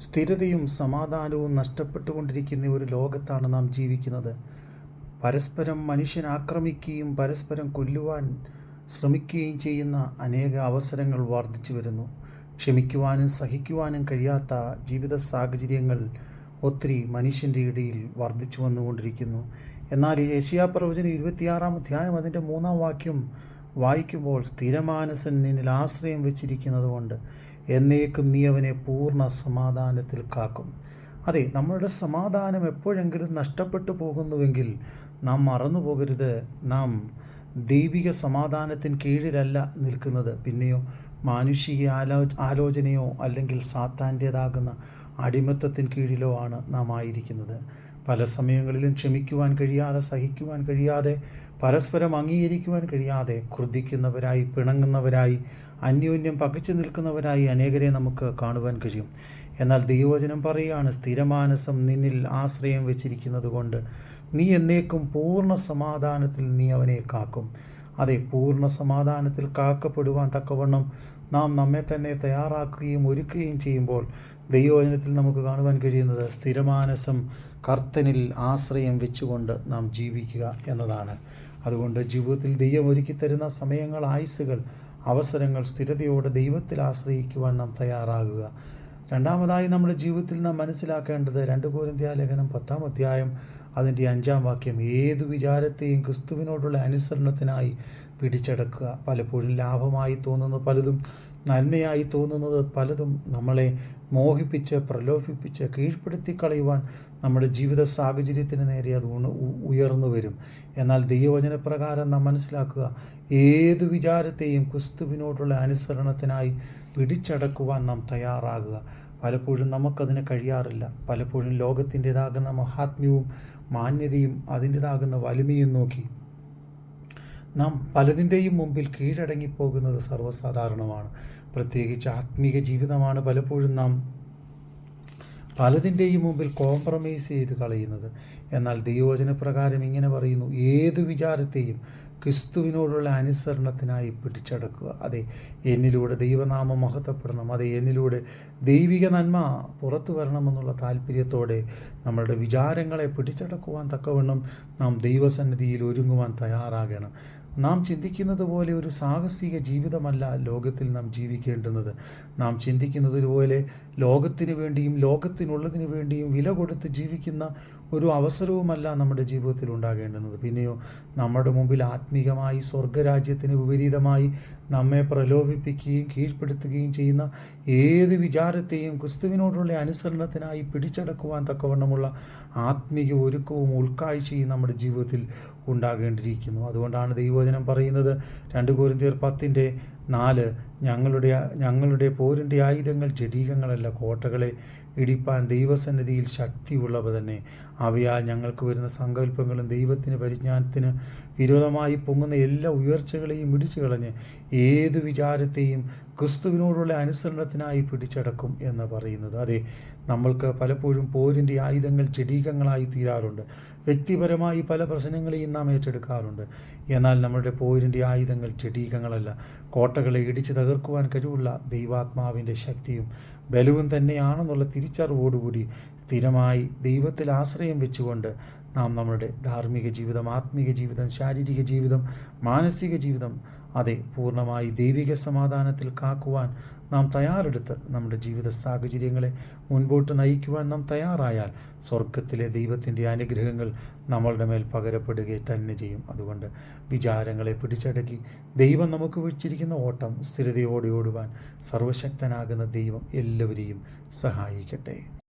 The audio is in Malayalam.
സ്ഥിരതയും സമാധാനവും നഷ്ടപ്പെട്ടുകൊണ്ടിരിക്കുന്ന ഒരു ലോകത്താണ് നാം ജീവിക്കുന്നത്. പരസ്പരം മനുഷ്യൻ ആക്രമിക്കുകയും പരസ്പരം കൊല്ലുവാൻ ശ്രമിക്കുകയും ചെയ്യുന്ന അനേക അവസരങ്ങൾ വർദ്ധിച്ചു വരുന്നു. ക്ഷമിക്കുവാനും സഹിക്കുവാനും കഴിയാത്ത ജീവിത സാഹചര്യങ്ങൾ ഒത്തിരി മനുഷ്യന്റെ ഇടയിൽ വർദ്ധിച്ചു വന്നുകൊണ്ടിരിക്കുന്നു. എന്നാൽ ഈ ഏഷ്യാ പ്രവചനം ഇരുപത്തിയാറാം അധ്യായം അതിന്റെ മൂന്നാം വാക്യം വായിക്കുമ്പോൾ സ്ഥിരമാനസൻ നിന്നിൽ ആശ്രയം വെച്ചിരിക്കുന്നത് കൊണ്ട് എന്നേക്കും നീ അവനെ പൂർണ സമാധാനത്തിൽ കാക്കും. അതെ നമ്മളുടെ സമാധാനം എപ്പോഴെങ്കിലും നഷ്ടപ്പെട്ടു പോകുന്നുവെങ്കിൽ നാം മറന്നു പോകരുത്. നാം ദൈവിക സമാധാനത്തിന് കീഴിലല്ല നിൽക്കുന്നത്. പിന്നെയോ മാനുഷിക ആലോ ആലോചനയോ അല്ലെങ്കിൽ സാത്താന്റേതാകുന്ന അടിമത്തത്തിന് കീഴിലോ ആണ് നാം ആയിരിക്കുന്നത്. പല സമയങ്ങളിലും ക്ഷമിക്കുവാൻ കഴിയാതെ സഹിക്കുവാൻ കഴിയാതെ പരസ്പരം അംഗീകരിക്കുവാൻ കഴിയാതെ ക്രുദ്ധിക്കുന്നവരായി പിണങ്ങുന്നവരായി അന്യോന്യം പകച്ചു നിൽക്കുന്നവരായി അനേകരെ നമുക്ക് കാണുവാൻ കഴിയും. എന്നാൽ ദൈവവചനം പറയുകയാണ് സ്ഥിരമാനസം നിന്നിൽ ആശ്രയം വെച്ചിരിക്കുന്നത് കൊണ്ട് നീ എന്നേക്കും പൂർണ സമാധാനത്തിൽ നീ അവനെ കാക്കും. അതെ പൂർണ സമാധാനത്തിൽ കാക്കപ്പെടുവാൻ തക്കവണ്ണം നാം നമ്മെ തന്നെ തയ്യാറാക്കുകയും ഒരുക്കുകയും ചെയ്യുമ്പോൾ ദൈവവചനത്തിൽ നമുക്ക് കാണുവാൻ കഴിയുന്നത് സ്ഥിരമാനസം കർത്തനിൽ ആശ്രയം വെച്ചുകൊണ്ട് നാം ജീവിക്കുക എന്നതാണ്. അതുകൊണ്ട് ജീവിതത്തിൽ ദൈവം ഒരുക്കി തരുന്ന സമയങ്ങൾ ആയുസ്സുകൾ അവസരങ്ങൾ സ്ഥിരതയോടെ ദൈവത്തിൽ ആശ്രയിക്കുവാൻ നാം തയ്യാറാകുക. രണ്ടാമതായി നമ്മുടെ ജീവിതത്തിൽ നാം മനസ്സിലാക്കേണ്ടത് രണ്ട് കോരിന്ത്യ ലേഖനം പത്താം അധ്യായം അതിന്റെ അഞ്ചാം വാക്യം ഏതു വിചാരത്തെയും ക്രിസ്തുവിനോടുള്ള അനുസരണത്തിനായി പിടിച്ചടക്കുക. പലപ്പോഴും ലാഭമായി തോന്നുന്ന പലതും നന്മയായി തോന്നുന്നത് പലതും നമ്മളെ മോഹിപ്പിച്ച് പ്രലോഭിപ്പിച്ച് കീഴ്പ്പെടുത്തി കളയുവാൻ നമ്മുടെ ജീവിത സാഹചര്യത്തിന് നേരെ അത് ഉയർന്നു വരും. എന്നാൽ ദൈവവചനപ്രകാരം നാം മനസ്സിലാക്കുക ഏതു വിചാരത്തെയും ക്രിസ്തുവിനോടുള്ള അനുസരണത്തിനായി പിടിച്ചടക്കുവാൻ നാം തയ്യാറാകുക. പലപ്പോഴും നമുക്കതിന് കഴിയാറില്ല. പലപ്പോഴും ലോകത്തിന്റെതാകുന്ന മഹാത്മ്യവും മാന്യതയും അതിന്റെതാകുന്ന വലിമയും നോക്കി നാം പലതിന്റെയും മുമ്പിൽ കീഴടങ്ങിപ്പോകുന്നത് സർവസാധാരണമാണ്. പ്രത്യേകിച്ച് ആത്മീക ജീവിതമാണ് പലപ്പോഴും നാം പലതിന്റെയും മുമ്പിൽ കോംപ്രമൈസ് ചെയ്ത് കളയുന്നത്. എന്നാൽ ദൈവവചനപ്രകാരം ഇങ്ങനെ പറയുന്നു ഏത് വിചാരത്തെയും ക്രിസ്തുവിനോടുള്ള അനുസരണത്തിനായി പിടിച്ചടക്കുക. അതെ എന്നിലൂടെ ദൈവനാമം മഹത്വപ്പെടണം. അതെ എന്നിലൂടെ ദൈവിക നന്മ പുറത്തു വരണമെന്നുള്ള താല്പര്യത്തോടെ നമ്മളുടെ വിചാരങ്ങളെ പിടിച്ചടക്കുവാൻ തക്കവണ്ണം നാം ദൈവസന്നിധിയിൽ ഒരുങ്ങുവാൻ തയ്യാറാകണം. നാം ചിന്തിക്കുന്നത് പോലെ ഒരു സാഹസിക ജീവിതമല്ല ലോകത്തിൽ നാം ജീവിക്കേണ്ടുന്നത്. നാം ചിന്തിക്കുന്നത് പോലെ ലോകത്തിന് വേണ്ടിയും ലോകത്തിനുള്ളതിന് വേണ്ടിയും വില കൊടുത്ത് ജീവിക്കുന്ന ഒരു അവസരവുമല്ല നമ്മുടെ ജീവിതത്തിൽ ഉണ്ടാകേണ്ടുന്നത്. പിന്നെയോ നമ്മുടെ മുമ്പിൽ ആത്മീകമായി സ്വർഗരാജ്യത്തിന് വിപരീതമായി നമ്മെ പ്രലോഭിപ്പിക്കുകയും കീഴ്പ്പെടുത്തുകയും ചെയ്യുന്ന ഏത് വിചാരത്തെയും ക്രിസ്തുവിനോടുള്ള അനുസരണത്തിനായി പിടിച്ചടക്കുവാൻ തക്കവണ്ണമുള്ള ആത്മീക ഒരുക്കവും ഉൾക്കാഴ്ചയും നമ്മുടെ ജീവിതത്തിൽ ഉണ്ടാകേണ്ടിയിരിക്കുന്നു. അതുകൊണ്ടാണ് ദൈവവചനം പറയുന്നത്. രണ്ട് കോരിന്തിയർ പത്തിന്റെ നാല് ഞങ്ങളുടെ ഞങ്ങളുടെ പോരിന്റെ ആയുധങ്ങൾ ജഡീകങ്ങളല്ല കോട്ടകളെ ഇടിപ്പാൻ ദൈവസന്നിധിയിൽ ശക്തിയുള്ളവ തന്നെ. അവയാൽ ഞങ്ങൾക്ക് വരുന്ന സങ്കല്പങ്ങളും ദൈവത്തിന് പരിജ്ഞാനത്തിന് വിരോധമായി പൊങ്ങുന്ന എല്ലാ ഉയർച്ചകളെയും ഇടിച്ചു കളഞ്ഞ് ഏത് വിചാരത്തെയും ക്രിസ്തുവിനോടുള്ള അനുസരണത്തിനായി പിടിച്ചടക്കും എന്ന് പറയുന്നത്. അതെ നമ്മൾക്ക് പലപ്പോഴും പോരിന്റെ ആയുധങ്ങൾ ജഡീകങ്ങളായി തീരാറുണ്ട്. വ്യക്തിപരമായി പല പ്രശ്നങ്ങളെയും നാം ഏറ്റെടുക്കാറുണ്ട്. എന്നാൽ നമ്മുടെ പോരിന്റെ ആയുധങ്ങൾ ജഡീകങ്ങളല്ല കോട്ടകളെ ഇടിച്ച് തകർക്കുവാൻ കഴിവുള്ള ദൈവാത്മാവിന്റെ ശക്തിയും ബലവും തന്നെയാണെന്നുള്ള തിരിച്ചറിവോടുകൂടി സ്ഥിരമായി ദൈവത്തിൽ ആശ്രയം വെച്ചുകൊണ്ട് നാം നമ്മുടെ ധാർമ്മിക ജീവിതം ആത്മീക ജീവിതം ശാരീരിക ജീവിതം മാനസിക ജീവിതം അതെ പൂർണമായി ദൈവിക സമാധാനത്തിൽ കാക്കുവാൻ നാം തയ്യാറെടുത്ത് നമ്മുടെ ജീവിത സാഹചര്യങ്ങളെ മുൻപോട്ട് നയിക്കുവാൻ നാം തയ്യാറായാൽ സ്വർഗത്തിലെ ദൈവത്തിന്റെ അനുഗ്രഹങ്ങൾ നമ്മളുടെ മേൽ പകരപ്പെടുക തന്നെ ചെയ്യും. അതുകൊണ്ട് വിചാരങ്ങളെ പിടിച്ചടക്കി ദൈവം നമുക്ക് വെച്ചിരിക്കുന്ന ഓട്ടം സ്ഥിരതയോടെ ഓടുവാൻ സർവശക്തനാകുന്ന ദൈവം എല്ലാവരെയും സഹായിക്കട്ടെ.